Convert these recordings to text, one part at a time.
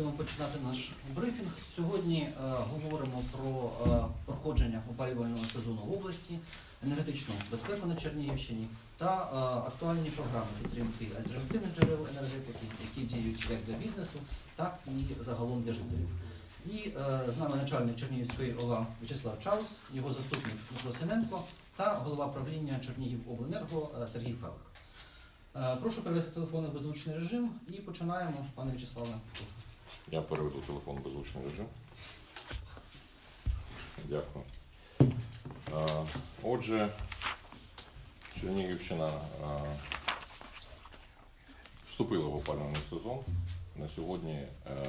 Будемо починати наш брифінг. Сьогодні е, говоримо про е, проходження опалювального сезону в області, енергетичну безпеку на Чернігівщині та е, актуальні програми підтримки альтернативних джерел енергетики, які діють як для бізнесу, так і загалом для жителів. І е, з нами начальник Чернігівської ОВА В'ячеслав Чаус, його заступник Дмитро Синенко та голова правління Чернігівобленерго е, Сергій Фелик. Е, Прошу перевести телефони в беззвучний режим і починаємо. Пане В'ячеславе, прошу. Я переведу телефон в беззвучний режим. Дякую. Отже, Чернігівщина вступила в опалювальний сезон. На сьогодні, е,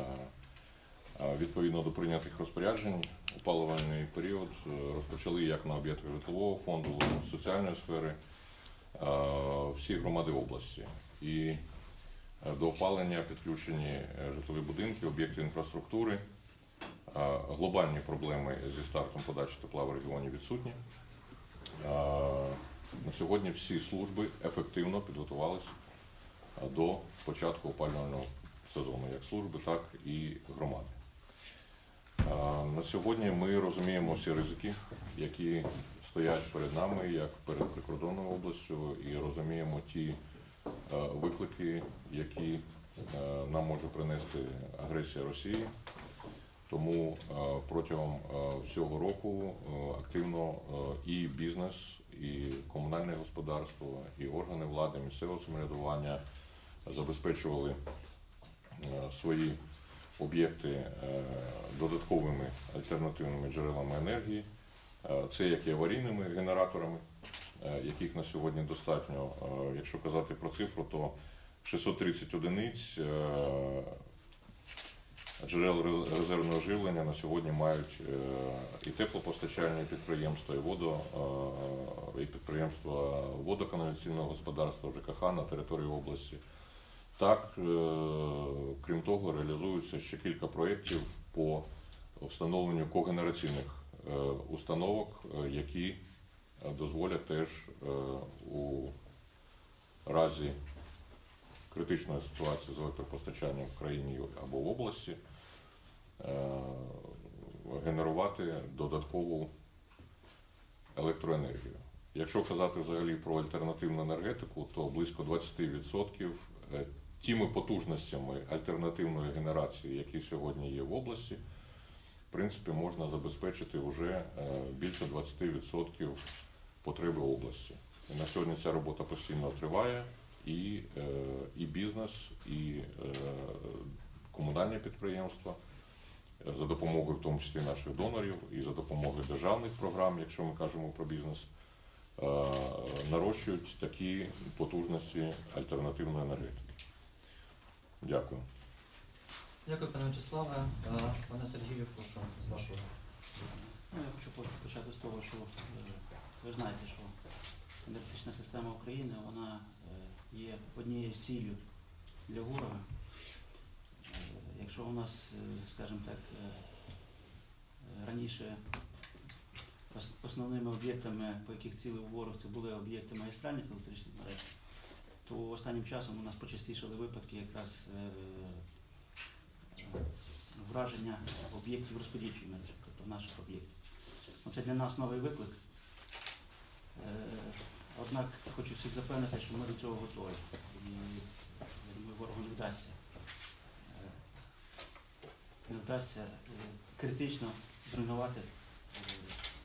відповідно до прийнятих розпоряджень, опалювальний період е, розпочали як на об'єктах житлового фонду, соціальної сфери, всі громади області. І до опалення підключені е, житлові будинки, об'єкти інфраструктури. Глобальні проблеми зі стартом подачі тепла в регіоні відсутні. На сьогодні всі служби ефективно підготувалися до початку опалювального сезону, як служби, так і громади. На сьогодні ми розуміємо всі ризики, які стоять перед нами, як перед прикордонною областю, і розуміємо ті виклики, які е, нам може принести агресія Росії. Тому е, протягом е, всього року е, активно е, і бізнес, і комунальне господарство, і органи влади, місцевого самоврядування забезпечували е, свої об'єкти е, додатковими альтернативними джерелами енергії. Е, Це як і аварійними генераторами, е, яких на сьогодні достатньо. Е, Якщо казати про цифру, то 630 одиниць е, джерел резервного живлення на сьогодні мають е, і теплопостачальні підприємства, і водо, е, і підприємства водоканалізаційного господарства ЖКХ на території області. Так, е, крім того, реалізуються ще кілька проєктів по встановленню когенераційних е, установок, е, які е, дозволять теж е, у разі критичної ситуації з електропостачанням в країні або в області е, генерувати додаткову електроенергію. Якщо казати взагалі про альтернативну енергетику, то близько 20% е, тими потужностями альтернативної генерації, які сьогодні є в області, в принципі, можна забезпечити вже е, більше 20% потреби області. І на сьогодні ця робота постійно триває, і, е, і бізнес, і е, комунальні підприємства е, за допомогою, в тому числі наших донорів, і за допомогою державних програм, якщо ми кажемо про бізнес, е, нарощують такі потужності альтернативної енергетики. Дякую. Дякую, пане В'ячеславе. Пане Сергію, прошу з вашого. Ну, я хочу почати з того, що ви знаєте, що енергетична система України вона е, є однією з ціллю для ворога. Е, Якщо у нас, е, скажімо так, раніше основними об'єктами, по яких цілив ворог, це були об'єкти магістральних електричних мереж, то останнім часом у нас почастішали випадки якраз враження об'єктів розподільчої мережі, тобто наших об'єктів. Це для нас новий виклик. Е, Однак хочу всіх запевнити, що ми до цього готові. І я думаю, ворогу не вдасться. е, Не вдасться е, критично зруйнувати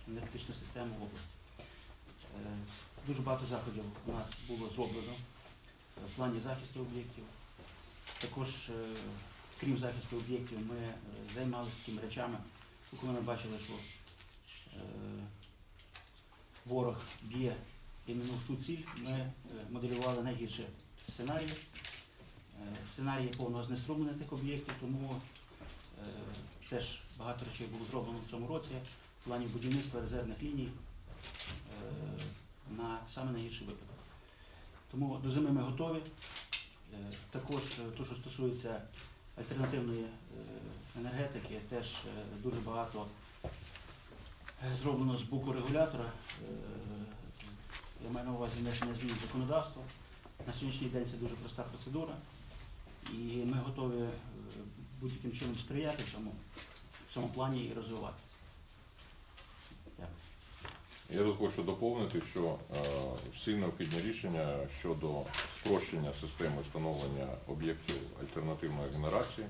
енергетичну систему в області. Дуже багато заходів у нас було зроблено в плані захисту об'єктів. Також, крім захисту об'єктів, ми займалися такими речами, коли ми бачили, що ворог б'є іменно в ту ціль, ми е, моделювали найгірші сценарії. Е, Сценарії повного знеструмлення тих об'єктів, тому теж багато речей було зроблено в цьому році в плані будівництва резервних ліній е, на саме найгірший випадок. Тому до зими ми готові. Також те, що стосується альтернативної енергетики, теж дуже багато зроблено з боку регулятора. Е, Я маю на увазі внесення змін в законодавство. На сьогоднішній день це дуже проста процедура. І ми готові е, будь-яким чином сприяти цьому, в цьому плані і розвивати. Я тут хочу доповнити, що е, всі необхідні рішення щодо спрощення системи встановлення об'єктів альтернативної генерації,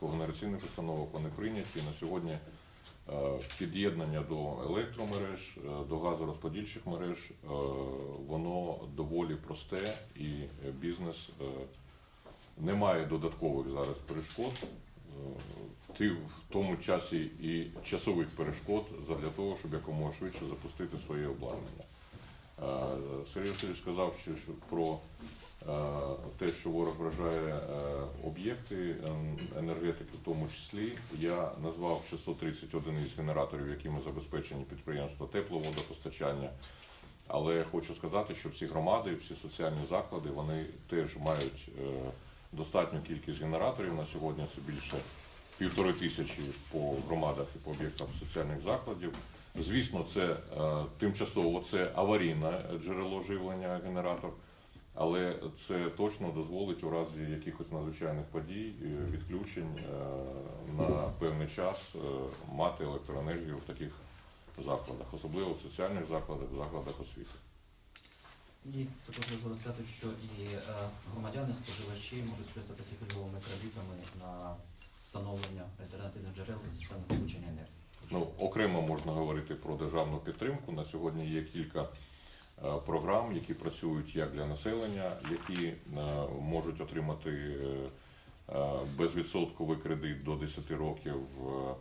когенераційних установок вони прийняті. На сьогодні е, під'єднання до електромереж, е, до газорозподільчих мереж, е, воно доволі просте і е, бізнес е, не має додаткових зараз перешкод. е, в тому часі і часових перешкод для того, щоб якомога швидше запустити своє обладнання. Е, Сергій Васильович сказав, що про е, те, що ворог вражає е, об'єкти ем, енергетики, в тому числі я назвав 630 одиниць генераторів, якими забезпечені підприємства тепловодопостачання. Але хочу сказати, що всі громади, всі соціальні заклади, вони теж мають е, достатню кількість генераторів. На сьогодні це більше півтори тисячі по громадах і по об'єктам соціальних закладів. Звісно, це е, тимчасово це аварійне джерело живлення генератор, але це точно дозволить у разі якихось надзвичайних подій, е, відключень е, на певний час е, мати електроенергію в таких закладах, особливо в соціальних закладах, в закладах освіти. І також важливо сказати, що і громадяни, споживачі можуть скористатися пільговими кредитами на встановлення альтернативних джерел системи получення енергії. Ну, окремо можна говорити про державну підтримку. На сьогодні є кілька програм, які працюють як для населення, які е, можуть отримати е, е, безвідсотковий кредит до 10 років. е,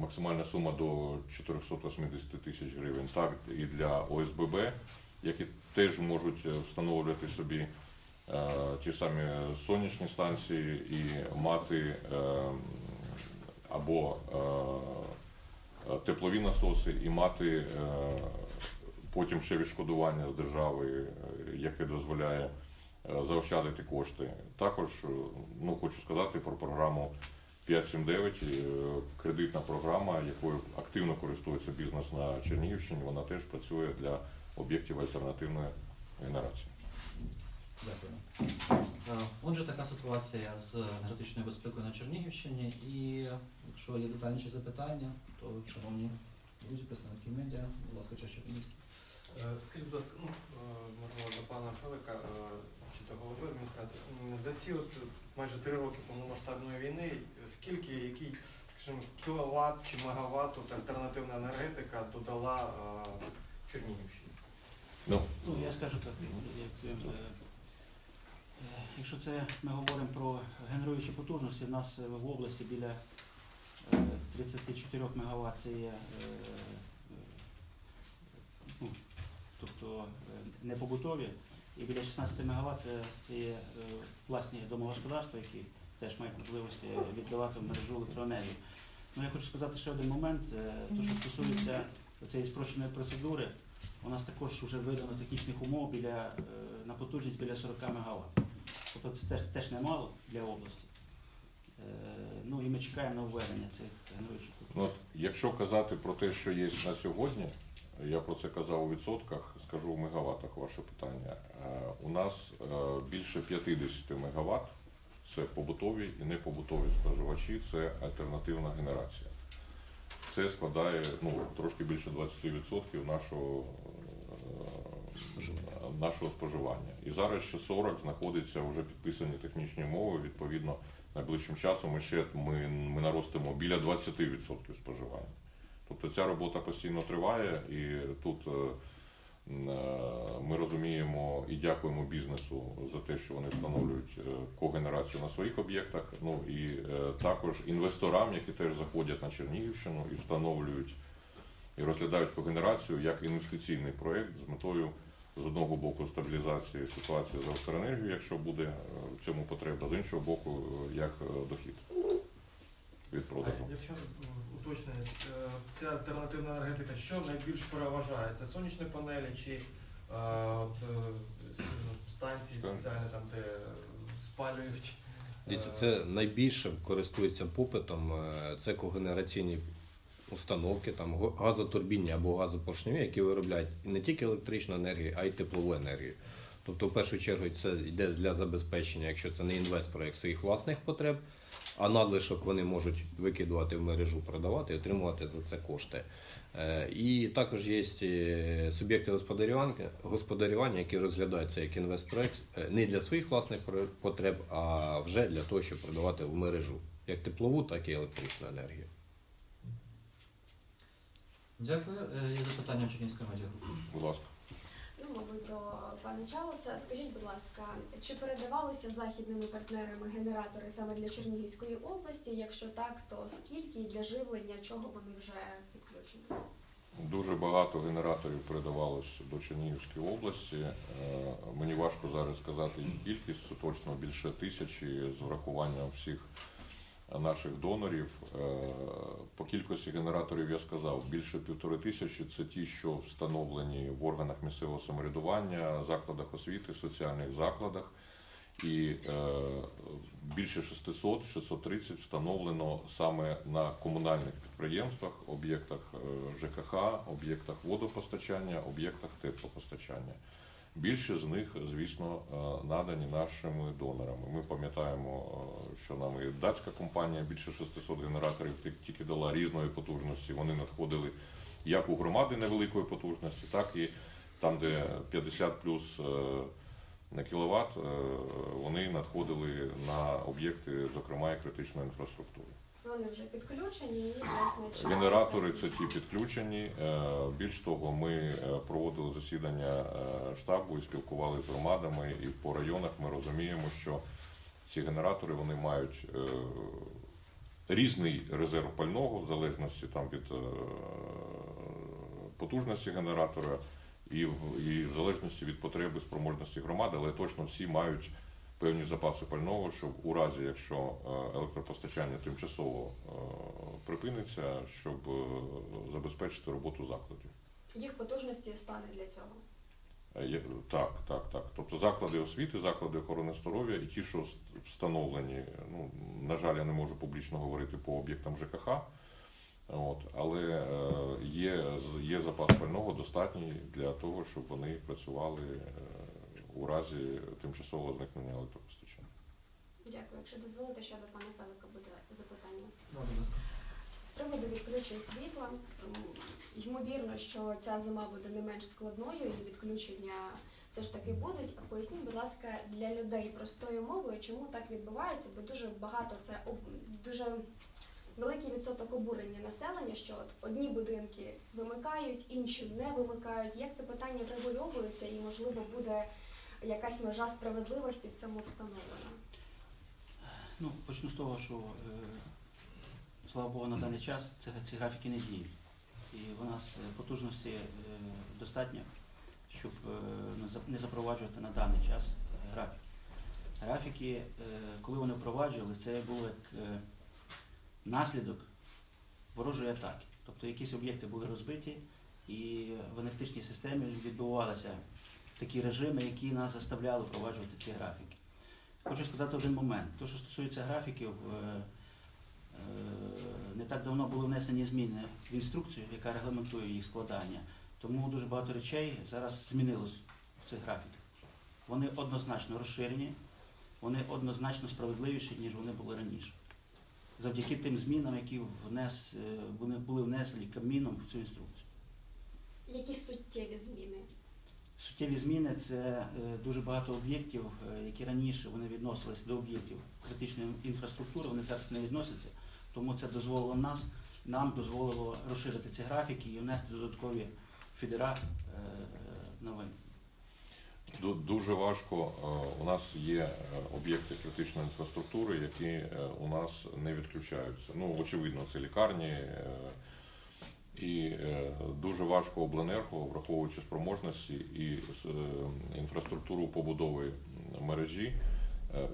Максимальна сума до 480 тисяч гривень. Так і для ОСББ, які теж можуть е, встановлювати собі е, ті самі сонячні станції і мати е, або е, теплові насоси і мати е, потім ще відшкодування з держави, е, яке дозволяє е, заощадити кошти. Також е, ну, хочу сказати про програму 579, е, кредитна програма, якою активно користується бізнес на Чернігівщині. Вона теж працює для об'єктів альтернативної генерації. Дякую. Отже, така ситуація з енергетичною безпекою на Чернігівщині. І якщо є детальніші запитання, то шановні друзі, представники медіа, будь ласка, чаще Скажіть, будь ласка, ну, е, можливо, до пана Фелика е, чи до голови адміністрації, за ці от майже три роки повномасштабної війни, скільки, який, скажімо, кіловат чи мегаватт от альтернативна енергетика додала е, Чернігівщині? Ну, Ну, я скажу так, як, е, е, якщо це ми говоримо про генеруючі потужності, у нас е, в області біля е, 34 МВт це є, е, е, ну, тобто е, не побутові, і біля 16 МВт це, є е, власні домогосподарства, які теж мають можливості віддавати в мережу електроенергію. Ну, я хочу сказати ще один момент, е, то, що стосується цієї спрощеної процедури, у нас також вже видано технічних умов біля, е, на потужність біля 40 МВт. Тобто це теж, теж немало для області. Е, Ну і ми чекаємо на введення цих генеруючих Ну, якщо казати про те, що є на сьогодні, я про це казав у відсотках, скажу в мегаваттах ваше питання. Е, У нас е, більше 50 мегаватт це побутові і непобутові споживачі, це альтернативна генерація. Це складає ну, трошки більше 20% нашого, е, нашого споживання. І зараз ще 40 знаходиться вже підписані технічні умови. Відповідно, найближчим часом ми ще ми, ми наростимо біля 20% споживання. Тобто ця робота постійно триває, і тут е, е, ми розуміємо і дякуємо бізнесу за те, що вони встановлюють е, когенерацію на своїх об'єктах. Ну і також інвесторам, які теж заходять на Чернігівщину і встановлюють і розглядають когенерацію як інвестиційний проєкт з метою з одного боку стабілізації ситуації з електроенергією, якщо буде в цьому потреба, з іншого боку, як дохід від продажу. Уточнити, е, ця альтернативна енергетика, що найбільш переважає? Це сонячні панелі чи е, е, станції спеціальні там, де спалюють? Дивіться, е, це найбільше користується попитом. Це когенераційні установки, там газотурбінні або газопоршневі, які виробляють не тільки електричну енергію, а й теплову енергію. Тобто, в першу чергу, це йде для забезпечення, якщо це не інвестпроект своїх власних потреб. А надлишок вони можуть викидувати в мережу, продавати і отримувати за це кошти. Е, І також є е, суб'єкти господарювання, господарювання, які розглядаються як інвестпроект е, не для своїх власних потреб, а вже для того, щоб продавати в мережу як теплову, так і електричну енергію. Дякую. Є запитання медіагрупи. Будь ласка. До пана Чауса. Скажіть, будь ласка, чи передавалися західними партнерами генератори саме для Чернігівської області? Якщо так, то скільки і для живлення чого вони вже підключені? Дуже багато генераторів передавалось до Чернігівської області. Е, Мені важко зараз сказати їх кількість, це точно більше тисячі з врахуванням всіх наших донорів. Е, По кількості генераторів я сказав, більше півтори тисячі це ті, що встановлені в органах місцевого самоврядування, закладах освіти, соціальних закладах. І е, більше 600, 630 встановлено саме на комунальних підприємствах, об'єктах е, ЖКХ, об'єктах водопостачання, об'єктах теплопостачання. Більше з них, звісно, е, надані нашими донорами. Ми пам'ятаємо, е, що нам і датська компанія більше 600 генераторів ті- тільки дала різної потужності. Вони надходили як у громади невеликої потужності, так і там, де 50 плюс е, на кіловат, вони надходили на об'єкти, зокрема і критичної інфраструктури. Вони вже підключені і власне Генератори це ті підключені. Е, Більш того, ми е, проводили засідання е, штабу і спілкувалися з громадами. І по районах ми розуміємо, що ці генератори вони мають різний резерв пального в залежності там від потужності генератора і в, і в залежності від потреби спроможності громади, але точно всі мають певні запаси пального, щоб у разі, якщо е, електропостачання тимчасово е, припиниться, щоб е, забезпечити роботу закладів. Їх потужності стане для цього. Так, так, так. Тобто заклади освіти, заклади охорони здоров'я і ті, що встановлені, ну, на жаль, я не можу публічно говорити по об'єктам ЖКХ, от, але є, є запас пального достатній для того, щоб вони працювали у разі тимчасового зникнення електропостачання. Дякую. Якщо дозволите, ще до пана Фелика буде запитання. Да, будь ласка. З приводу відключень світла, ймовірно, що ця зима буде не менш складною і відключення все ж таки будуть. А Поясніть, будь ласка, для людей простою мовою, чому так відбувається, бо дуже багато це об- дуже великий відсоток обурення населення, що от одні будинки вимикають, інші не вимикають. Як це питання врегульовується і можливо буде якась межа справедливості в цьому встановлена? Ну, почну з того, що е, слава Богу, на даний час це, ці графіки не діють. І у нас е, потужності е, достатньо, щоб не запроваджувати на даний час графіки. Графіки, коли вони впроваджували, це було як наслідок ворожої атаки. Тобто якісь об'єкти були розбиті, і в енергетичній системі відбувалися такі режими, які нас заставляли впроваджувати ці графіки. Хочу сказати один момент. То, що стосується графіків, е, е, не так давно були внесені зміни в інструкцію, яка регламентує їх складання. Тому дуже багато речей зараз змінилось в цих графіках. Вони однозначно розширені, вони однозначно справедливіші, ніж вони були раніше. Завдяки тим змінам, які внес, е, були внесені Кабміном в цю інструкцію. Які суттєві зміни? Суттєві зміни це е, дуже багато об'єктів, е, які раніше вони відносились до об'єктів критичної інфраструктури, вони зараз не відносяться. Тому це дозволило нас, нам дозволило розширити ці графіки і внести додаткові фідера е, новин. Дуже важко. У нас є об'єкти критичної інфраструктури, які у нас не відключаються. Ну, очевидно, це лікарні. І е, дуже важко обленерго, враховуючи спроможності і е, інфраструктуру побудови мережі, е,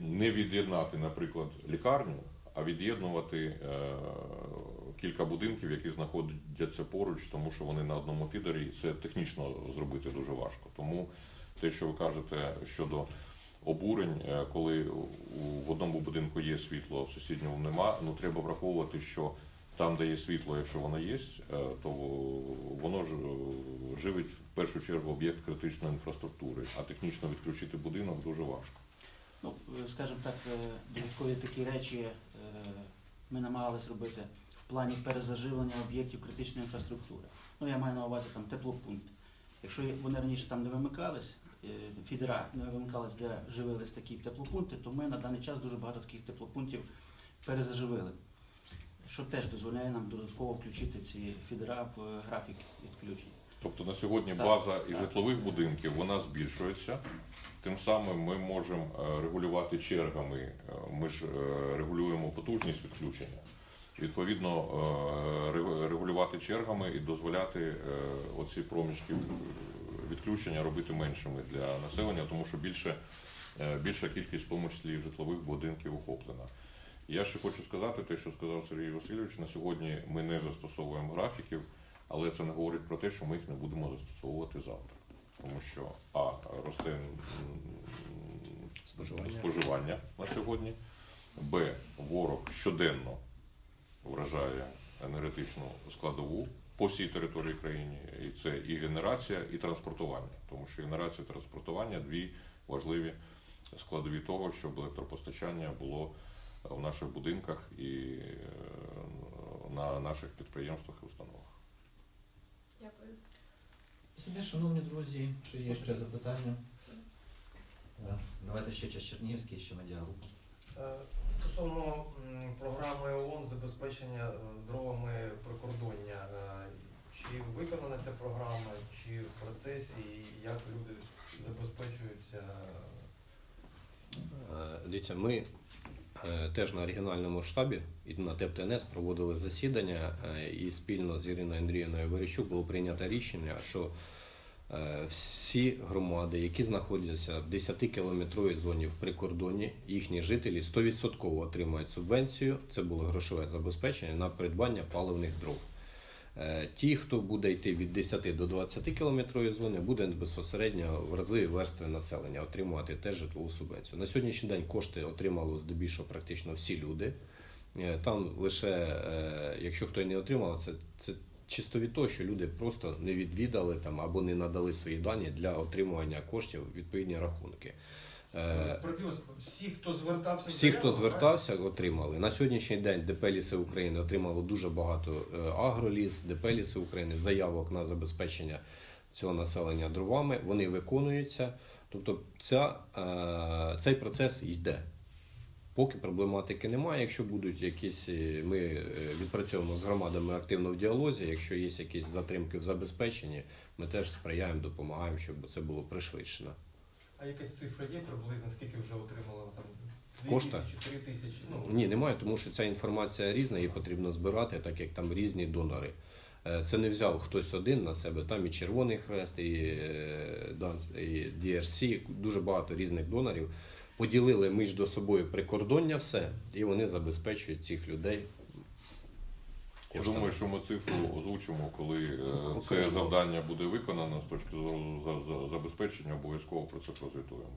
не від'єднати, наприклад, лікарню, а від'єднувати кілька будинків, які знаходяться поруч, тому що вони на одному фідері, це технічно зробити дуже важко. Тому те, що ви кажете щодо обурень, коли в одному будинку є світло, а в сусідньому нема, ну треба враховувати, що там, де є світло, якщо воно є, е, то воно ж е, живить в першу чергу об'єкт критичної інфраструктури, а технічно відключити будинок дуже важко. Ну, е, скажімо так, додаткові такі речі ми намагались робити в плані перезаживлення об'єктів критичної інфраструктури. Ну, я маю на увазі там теплопункт. Якщо вони раніше там не вимикались, фідера не вимикались, де живились такі теплопункти, то ми на даний час дуже багато таких теплопунктів перезаживили. Що теж дозволяє нам додатково включити ці фідера в е, графік відключень. Тобто на сьогодні Так, база і так. житлових будинків вона збільшується. Тим самим ми можемо е, регулювати чергами. Е, Ми ж регулюємо потужність відключення. Відповідно, регулювати чергами і дозволяти оці проміжки відключення робити меншими для населення, тому що більше, більша кількість, в тому числі житлових будинків, охоплена. Я ще хочу сказати те, що сказав Сергій Васильович. На сьогодні ми не застосовуємо графіків, але це не говорить про те, що ми їх не будемо застосовувати завтра. Тому що А росте Споживання. споживання на сьогодні, Б. Ворог щоденно вражає енергетичну складову по всій території країни. І це і генерація, і транспортування. Тому що генерація і транспортування дві важливі складові того, щоб електропостачання було в наших будинках і е, на наших підприємствах і установах. Дякую. Собі, шановні друзі, чи є ще запитання? Давайте ще час Чернігівський, ще медіагрупа. Е, Стосовно програми ООН забезпечення е, дровами прикордоння, е, чи виконана ця програма, чи в процесі, і як люди забезпечуються? Е, Дивіться, ми е, теж на оригінальному штабі і на ТЕПТНС проводили засідання, е, і спільно з Іриною Андріївною Верещук було прийнято рішення, що е, всі громади, які знаходяться в 10-кілометровій зоні в прикордоні, їхні жителі 100% отримають субвенцію. Це було грошове забезпечення на придбання паливних дров. Е, Ті, хто буде йти від 10 до 20 кілометрової зони, буде безпосередньо в рази верстви населення отримувати теж житлову субвенцію. На сьогоднішній день кошти отримали здебільшого практично всі люди. Е, Там лише, е, якщо хто не отримав, це, це чисто від того, що люди просто не відвідали там або не надали свої дані для отримування коштів відповідні рахунки. Е, всі, хто звертався, всі, хто звертався, отримали. На сьогоднішній день ДП Ліси України отримало дуже багато е, агроліс, ДП Ліси України, заявок на забезпечення цього населення дровами. Вони виконуються. Тобто ця, е, цей процес йде. Поки проблематики немає. Якщо будуть якісь, ми відпрацьовуємо з громадами активно в діалозі. Якщо є якісь затримки в забезпеченні, ми теж сприяємо, допомагаємо, щоб це було пришвидшено. А якась цифра є приблизно, скільки вже отримали там? Кошти? тисячі, тисячі? Ну, Ні, немає, тому що ця інформація різна, її потрібно збирати, так як там різні донори. Е, Це не взяв хтось один на себе. Там і Червоний Хрест, і, е, і DRC, дуже багато різних донорів. Поділили між до собою прикордоння все, і вони забезпечують цих людей. Я коштами. думаю, що ми цифру озвучимо, коли е, це Окремо. завдання буде виконано з точки зору за- за- забезпечення, обов'язково про це прозвітуємо.